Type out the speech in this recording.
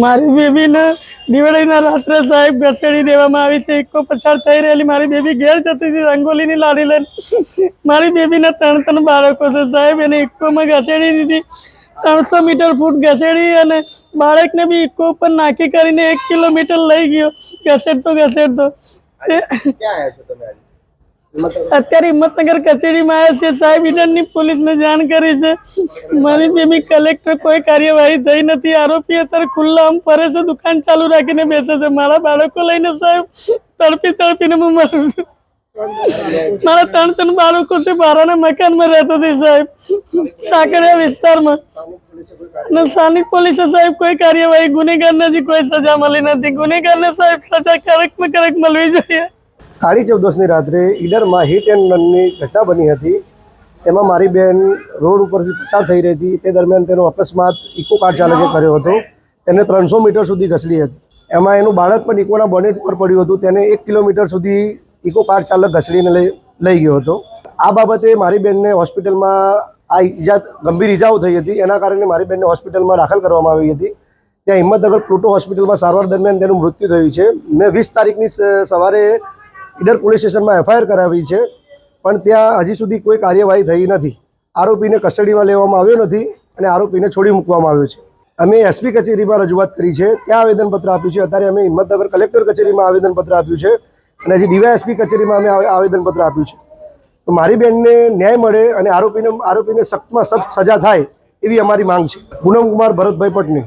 મારી બેબીને દિવાળીના રાત્રે સાહેબ ઘસેડી દેવામાં આવી છે. એકો પછાડ થઈ રહેલી મારી બેબી ઘેર જતી હતી, રંગોલીની લાડી લઈને. મારી બેબીના ત્રણ ત્રણ બાળકો છે સાહેબ, એને એકોમાં ઘસેડી દીધી. ત્રણસો મીટર ફૂટ ઘસેડી અને બાળકને બી ઇકો ઉપર નાખી કરીને એક કિલોમીટર લઈ ગયો. ઘસેડતો ઘસેડતો. અત્યારે હિંમતનગર કચેરીમાં આવ્યા છે. સાહેબ, ઈડનની પોલીસને જાણ કરી છે. મારી બેબી કલેક્ટર કોઈ કાર્યવાહી થઈ નથી. આરોપી અત્યારે ખુલ્લા આમ ફરે છે. દુકાન ચાલુ રાખીને બેસે છે. મારા બાળકો લઈને સાહેબ, તડપી તડપીને હું મારું છું. મારા ત્રણ ત્રણ બાળકો છે. બારાના મકાનમાં રહેતો હતી સાહેબ. સાકરિયા વિસ્તારમાં. અને સ્થાનિક પોલીસે સાહેબ કોઈ કાર્યવાહી ગુનેગારને હજી કોઈ સજા મળી નથી. ગુનેગારને સાહેબ સજા કડકમાં કડક મળવી જોઈએ. કાળી ચૌદસની રાત્રે ઈડરમાં હિટ એન્ડ રનની ઘટના બની હતી. એમાં મારી બેન રોડ ઉપરથી પસાર થઈ રહી હતી. તે દરમિયાન તેનો અકસ્માત ઇકો કાર ચાલકે કર્યો હતો. તેને ત્રણસો મીટર સુધી ઘસડી હતી. એમાં એનું બાળક પણ ઇકોના બોનેટ પર પડ્યું હતું. તેને એક કિલોમીટર સુધી ઇકો કાર ચાલક ઘસડીને લઈ લઈ ગયો હતો. આ બાબતે મારી બેનને હોસ્પિટલમાં આ ઈજા, ગંભીર ઈજાઓ થઈ હતી. એના કારણે મારી બેનને હોસ્પિટલમાં દાખલ કરવામાં આવી હતી. ત્યાં હિંમતનગર પ્લુટો હોસ્પિટલમાં સારવાર દરમિયાન તેનું મૃત્યુ થયું છે. મેં વીસ તારીખની સવારે ઈડર પોલીસ સ્ટેશનમાં એફઆઈઆર કરાવી છે, પણ ત્યાં હજી સુધી કોઈ કાર્યવાહી થઈ નથી. આરોપીને કસ્ટડીમાં લેવામાં આવ્યો નથી અને આરોપીને છોડી મૂકવામાં આવ્યો છે. અમે એસપી કચેરીમાં રજૂઆત કરી છે, ત્યાં આવેદનપત્ર આપ્યું છે. અત્યારે અમે હિંમતનગર કલેક્ટર કચેરીમાં આવેદનપત્ર આપ્યું છે અને હજી ડીવાયએસપી કચેરીમાં અમે આવેદનપત્ર આપ્યું છે. તો મારી બેનને ન્યાય મળે અને આરોપીને આરોપીને સખ્તમાં સખ્ત સજા થાય એવી અમારી માંગ છે. પૂનમ કુમાર ભરતભાઈ પટની.